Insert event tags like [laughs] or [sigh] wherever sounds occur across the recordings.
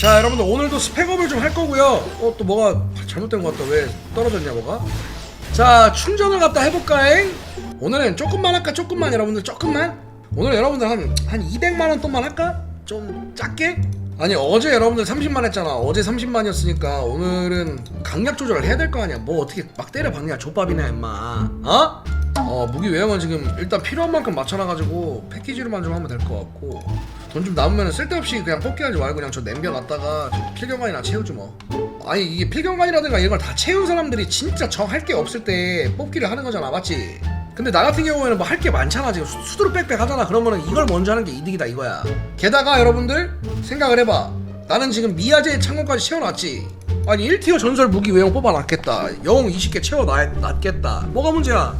자 여러분들 오늘도 스펙업을 좀 할 거고요. 어 또 뭐가 잘못된 것 같다. 왜 떨어졌냐 뭐가? 자 충전을 갖다 해볼까잉? 오늘은 조금만 할까? 조금만 여러분들 조금만? 오늘 여러분들 한, 한 200만원 돈만 할까? 좀 작게? 아니 어제 여러분들 30만 했잖아. 어제 30만이었으니까 오늘은 강약 조절을 해야 될 거 아니야. 뭐 어떻게 막 때려 박냐 족밥이네 임마. 어? 어 무기 외형은 지금 일단 필요한 만큼 맞춰놔가지고 패키지로만 좀 하면 될 것 같고 돈 좀 남으면 쓸데없이 그냥 뽑기 하지 말고 그냥 저 남겨놨다가 저 필경관이나 채우지 뭐. 아니 이게 필경관이라든가 이런 걸 다 채운 사람들이 진짜 저할게 없을 때 뽑기를 하는 거잖아 맞지? 근데 나 같은 경우에는 뭐 할 게 많잖아 지금. 수- 수두룩 빽빽 하잖아. 그러면은 이걸 먼저 하는 게 이득이다 이거야. 게다가 여러분들 생각을 해봐. 나는 지금 미아제 창고까지 채워놨지. 아니 1티어 전설 무기 외형 뽑아놨겠다. 영웅 20개 채워놨겠다. 뭐가 문제야?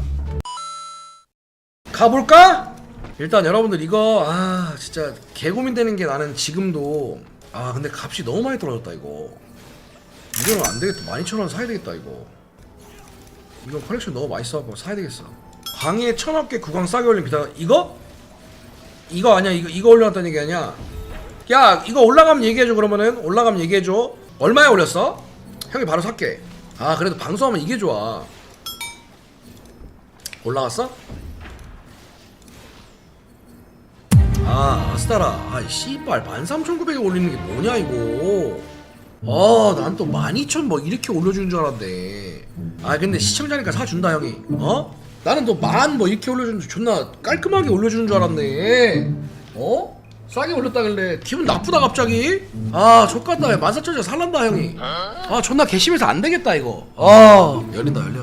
가볼까? 일단 여러분들 이거 아 진짜 개고민되는 게 나는 지금도 아 근데 값이 너무 많이 떨어졌다 이거. 이거는 안 되겠다. 12,000원 사야 되겠다 이거. 이건 컬렉션 너무 맛있어갖고 사야 되겠어. 광희에 천억 개 구강 싸게 올린 비싸 이거? 이거 아니야. 이거 이거 올려놨다는 얘기 아니야. 야 이거 올라가면 얘기해줘 그러면은. 올라가면 얘기해줘. 얼마에 올렸어? 형이 바로 살게. 아 그래도 방송하면 이게 좋아. 올라갔어? 아 아스타라. 아이 씨발 13,900에 올리는 게 뭐냐 이거. 아난 또 12,000 뭐 이렇게 올려주는 줄 알았네. 아 근데 시청자니까 사준다 형이. 어? 나는 또 만 뭐 이렇게 올려주는 줄 존나 깔끔하게 올려주는 줄 알았네. 어? 싸게 올렸다길래. 기분 나쁘다 갑자기. 아 족같다. 14,000원 살란다 형이. 아 존나 개심해서 안 되겠다 이거. 아. 열린다 열려.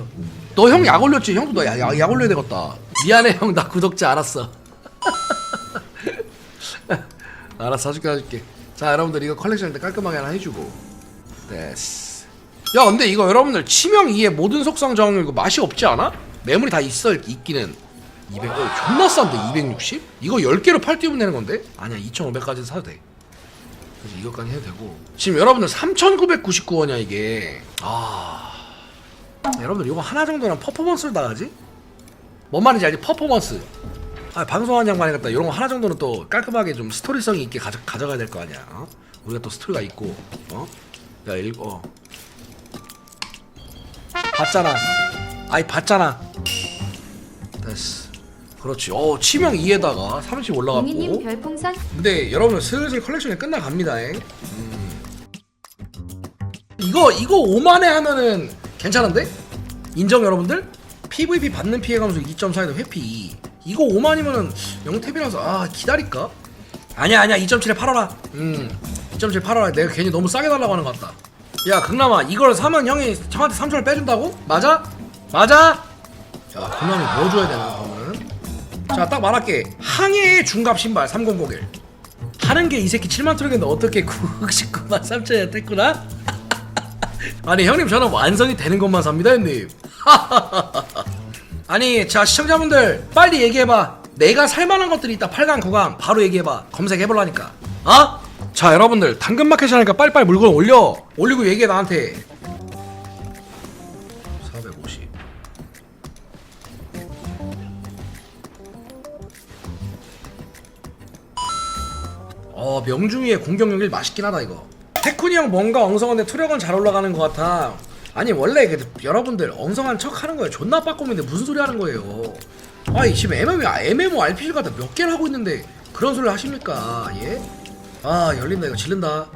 너 형 약 올렸지? 형도 너약 약 올려야 되겠다. 미안해 형. 나 구독자 알았어 알았어 사줄게 사줄게 자 여러분들 이거 컬렉션 때 깔끔하게 하나 해주고 됐어 야 근데 이거 여러분들 치명 2의 모든 속성 정이 맛이 없지 않아? 매물이 다 있어 있기는 200 어, 존나 싼데 260? 이거 10개로 팔 띄우면 되는 건데? 아니야 2500까지 사도 돼 그래서 이것까지 해도 되고 지금 여러분들 3999원이야 이게 아 여러분들 이거 하나 정도는 퍼포먼스를 나가지? 뭔 말인지 알지? 퍼포먼스 아, 방송하는 양반이 같다. 이런 거 하나 정도는 또 깔끔하게 좀 스토리성이 있게 가져, 가져 가야 될 거 아니야. 어? 우리가 또 스토리가 있고, 어? 야, 일, 어. 봤잖아. 아이, 봤잖아. 됐어. 그렇지. 어, 치명 2에다가 30 용희님 올라갔고. 별풍선 근데 여러분 슬슬 컬렉션이 끝나갑니다. 잉. 음. 이거 이거 5만에 하면은 괜찮은데? 인정 여러분들? PVP 받는 피해 감소 2.4에도 회피 2. 이거 5만이면은 영탭이라서 아 기다릴까? 아니야 아니야 2.7에 팔아라. 음2.7 팔아라. 내가 괜히 너무 싸게 달라고 하는 것 같다. 야 극남아 이걸 사면 형이 형한테 3천을 빼준다고? 맞아? 맞아? 야 극남이 뭐 줘야 되나 그러면은? 자딱 말할게 항해의 중갑 신발 3001 하는 게 이 새끼 7만 트럭인데 어떻게 99만 3천에 뗐구나? [laughs] 아니 형님 저는 완성이 되는 것만 삽니다 형님 [laughs] 아니 자 시청자분들 빨리 얘기해봐. 내가 살만한 것들이 있다. 8강 9강. 바로 얘기해봐. 검색해볼라니까. 어? 자 여러분들 당근마켓 하니까 빨리빨리 물건 올려. 올리고 얘기해 나한테. 450 어 명중이의 공격력 1 맛있긴 하다 이거. 태쿤이 형 뭔가 엉성한데 투력은 잘 올라가는 것 같아 아니 원래 그 여러분들 엉성한 척 하는 거예요. 존나 빠꼼인데 무슨 소리 하는 거예요? 아니 지금 MMO, MMO RPG 가다 몇 개를 하고 있는데 그런 소리 하십니까? 예? 아 열린다. 이거 질른다.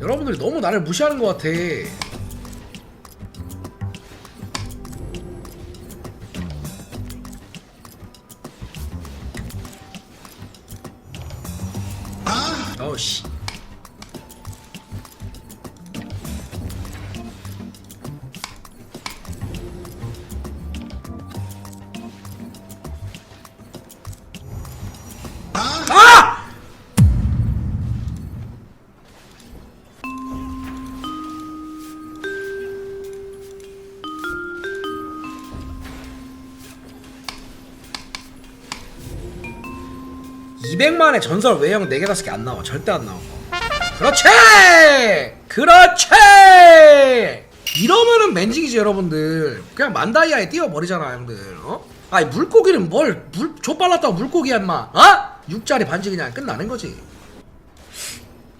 여러분들이 너무 나를 무시하는 것 같아. 어우 씨 (200만의) 전설 외형 4개 5개 안 나와. 절대 안 나와. 그렇지! 그렇지! 이러면은 맨징이지 여러분들. 그냥 만다이아에 띄워버리잖아 형들. 어? 아니 물고기는 뭘 물 족발랐다고 물고기야 임마 어? 6짜리 반지 그냥 끝나는 거지.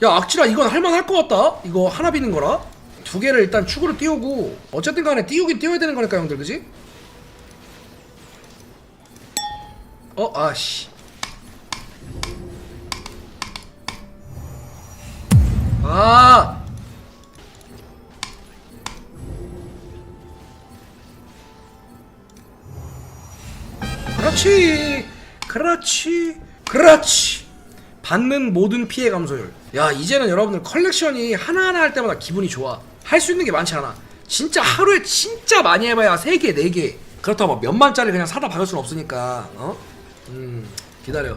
야 악질아 이건 할만할 것 같다. 이거 하나 비는 거라. 두 개를 일단 축으로 띄우고 어쨌든 간에 띄우긴 띄워야 되는 거니까 형들 그지? 어 아씨 아! 그렇지 그렇지 그렇지. 받는 모든 피해 감소율. 야 이제는 여러분들 컬렉션이 하나하나 할 때마다 기분이 좋아. 할 수 있는 게 많지 않아. 진짜 하루에 진짜 많이 해봐야 3개 4개. 그렇다고 막 몇만짜리 그냥 사다 박을 순 없으니까 어? 음 기다려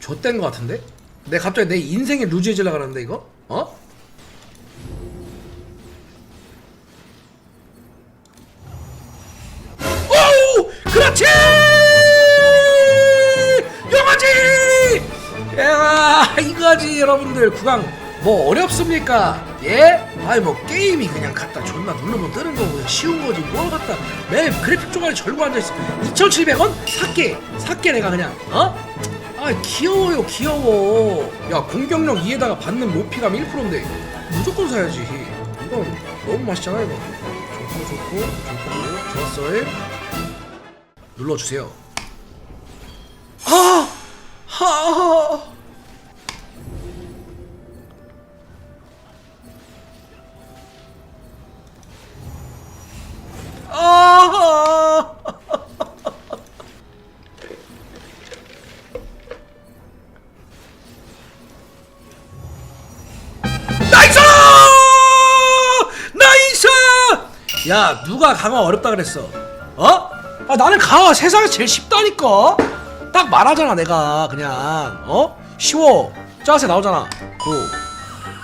좆된 거 같은데? 내 갑자기 내 인생에 루즈해지려고 하는데 이거? 어? 오! 그렇지! 영화지! 야 이거지 여러분들 구강 뭐 어렵습니까? 예? 아니 뭐 게임이 그냥 갖다 존나 누르면 뜨는 거고 쉬운 거지 뭘 갖다 매일 그래픽 조각에 절고 앉아있어 2,700원? 살게 살게 내가 그냥 어? 아 귀여워요 귀여워 야 공격력 2에다가 받는 모피감 1%인데 무조건 사야지 이건 너무 맛있잖아 이거 좋고 좋고 좋고 좋았어요 눌러주세요 아! 하! 아! 야, 누가 강화 어렵다 그랬어? 어? 아, 나는 강화 세상에서 제일 쉽다니까? 딱 말하잖아, 내가. 그냥. 어? 쉬워. 짜세 나오잖아. 고.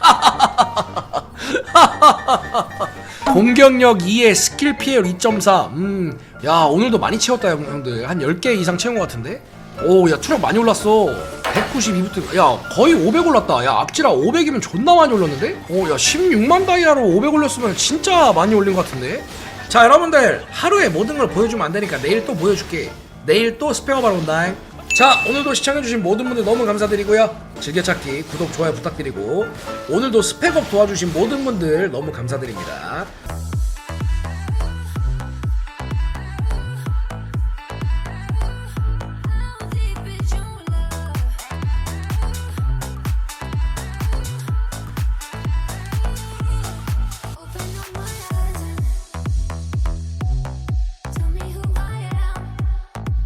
[laughs] 공격력 2에 스킬 피해율 2.4. 음, 야, 오늘도 많이 채웠다, 형- 형들. 한 10개 이상 채운 것 같은데? 오, 야, 투력 많이 올랐어. 192부터, 야, 거의 500 올랐다. 야, 악지라 500이면 존나 많이 올랐는데? 오, 야, 16만 다이아로 500 올렸으면 진짜 많이 올린 것 같은데? 자, 여러분들, 하루에 모든 걸 보여주면 안 되니까 내일 또 보여줄게. 내일 또 스페어 바로 온다. 자, 오늘도 시청해주신 모든 분들 너무 감사드리고요. 즐겨찾기, 구독, 좋아요 부탁드리고, 오늘도 스펙업 도와주신 모든 분들 너무 감사드립니다.